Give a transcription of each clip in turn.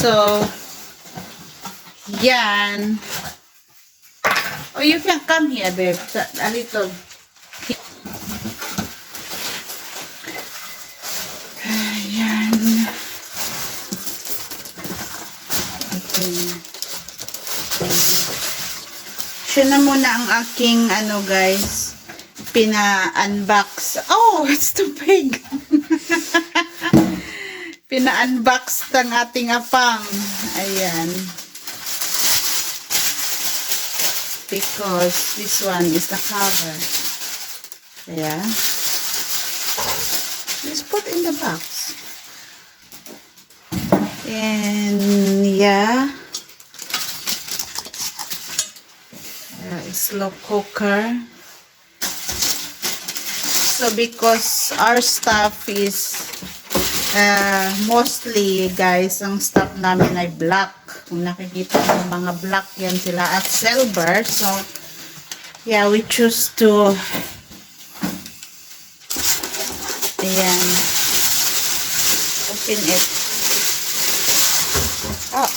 So, yan. Oh, you can come here, babe. A little. Ayan. Okay. Siya na muna ang aking, ano guys, pina-unbox. Oh, it's too big. pina-unbox ng ating apam. Ayan. Because this one is the cover. Yeah. Let's put in the box. And yeah. It's slow cooker. So because our stuff is uh, mostly guys, ang stuff namin ay black. Kung nakikita mo mga black yan sila at silver. So yeah, we choose to Ayan. Open it. Oh.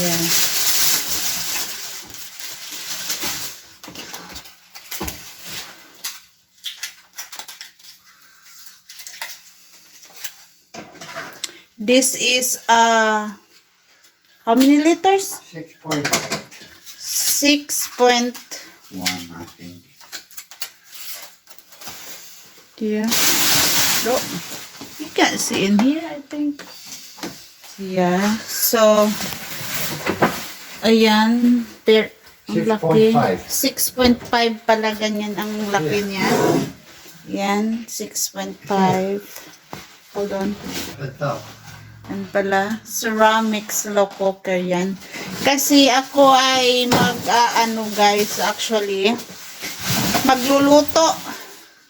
Ayan. This is uh how many liters? Six point Six point one, I think. Yeah. No. You can't see in here, I think. Yeah. So, ayan. Per, ang laki. 6.5. 6.5 pala ganyan ang laki niya. Yan. 6.5. Hold on. Ito. Yan pala. Ceramic slow cooker yan. Kasi ako ay mag, ah, ano guys, actually, magluluto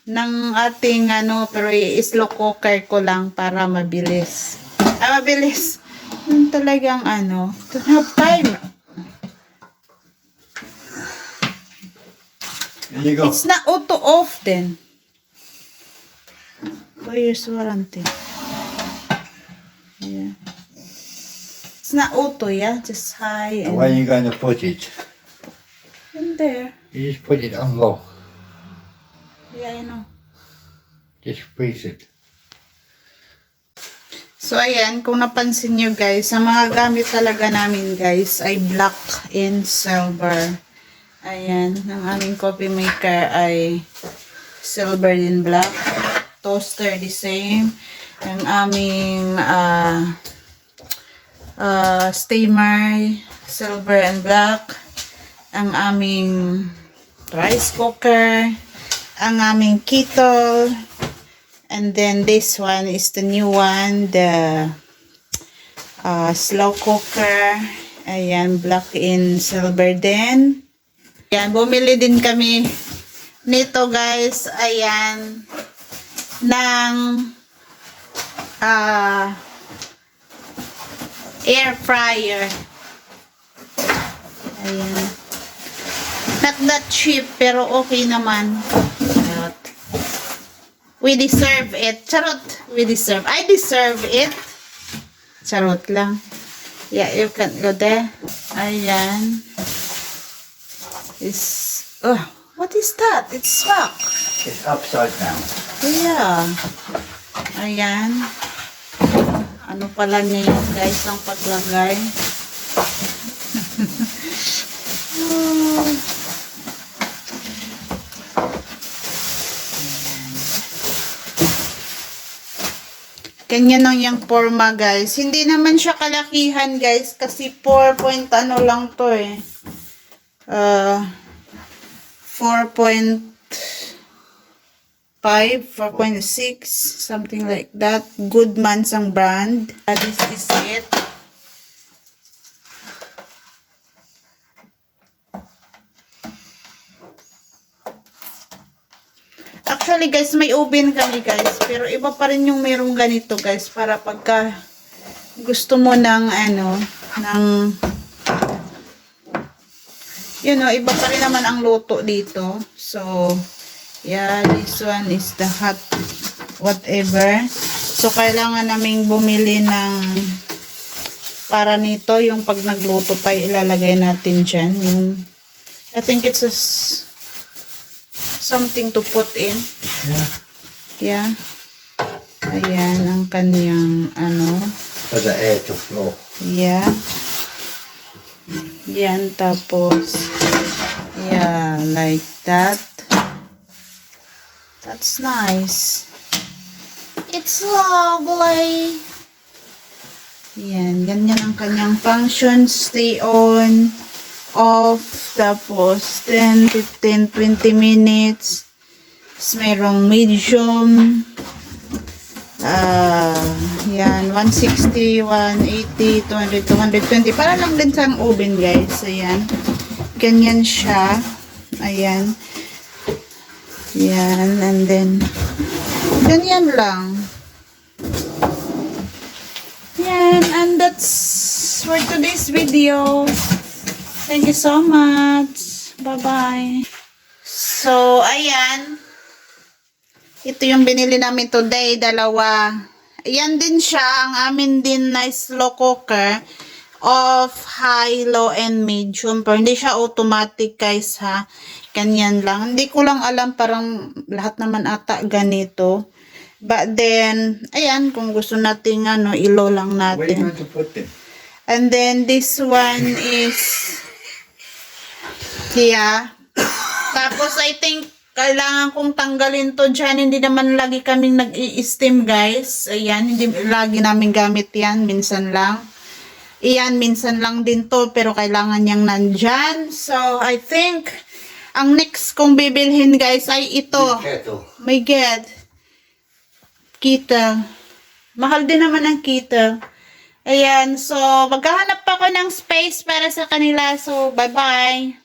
ng ating ano, pero i-slow cooker ko lang para mabilis. Ah, mabilis. Yung talagang ano, don't have time. There you go. It's not auto off then. Four years warranty. Yeah. It's not auto, yeah? Just high and, Where are you going to put it? and there. You just put it on low. Yeah, I know. Just freeze it. So, ayan, kung napansin nyo guys, ang mga gamit talaga namin guys ay black and silver. Ayan, ang aming coffee maker ay silver and black. Toaster the same. Ang aming uh, uh, steamer, silver and black. Ang aming rice cooker. Ang aming kettle. And then this one is the new one, the uh, slow cooker. Ayan, black in silver din. Ayan, bumili din kami nito guys. Ayan, ng uh, air fryer. Ayan. Not that cheap, pero okay naman. Ayan. We deserve it. Charot. We deserve. I deserve it. Charot lang. Yeah, you can go there. Ayan. Is oh, what is that? It's rock. It's upside down. Yeah. Ayan. Ano pala niya yun, guys, ang paglagay. Ganyan lang yung forma, guys. Hindi naman siya kalakihan, guys. Kasi 4 point ano lang to eh. Uh, 4.5, 4.6, something like that. Goodman's ang brand. Uh, this is it. Actually guys, may oven kami guys. Pero iba pa rin yung merong ganito guys. Para pagka gusto mo ng ano, ng you know, iba pa rin naman ang luto dito. So, yeah, this one is the hot whatever. So, kailangan naming bumili ng para nito, yung pag nagluto pa, ilalagay natin dyan. Yung, I think it's a something to put in. Yeah. Yeah. Ayan, ang kanyang, ano, For the air to flow. Yeah. Yan, tapos, yeah, like that. That's nice. It's lovely. Yan, ganyan ang kanyang function. Stay on, off, tapos 10, 15, 20 minutes. Tapos merong medium, Ah, yan, 160, 180, 200, 220. Para lang din sa oven, guys. Ayan. Ganyan siya. Ayan. Yan, and then, ganyan lang. Yan, and that's for today's video. Thank you so much. Bye-bye. So, ayan. Ito yung binili namin today, dalawa. Ayan din siya, ang amin din na slow cooker of high, low, and medium. Pero hindi siya automatic guys ha. Ganyan lang. Hindi ko lang alam, parang lahat naman ata ganito. But then, ayan, kung gusto natin ano, ilo lang Where are you natin. going to put them? And then this one is here. Tapos I think kailangan kong tanggalin to dyan. Hindi naman lagi kaming nag-i-steam guys. Ayan, hindi lagi namin gamit yan. Minsan lang. Iyan, minsan lang din to. Pero kailangan niyang nandyan. So, I think ang next kong bibilhin guys ay ito. Kettle. My God. Kita. Mahal din naman ang kita. Ayan, so maghahanap pa ako ng space para sa kanila. So, bye-bye.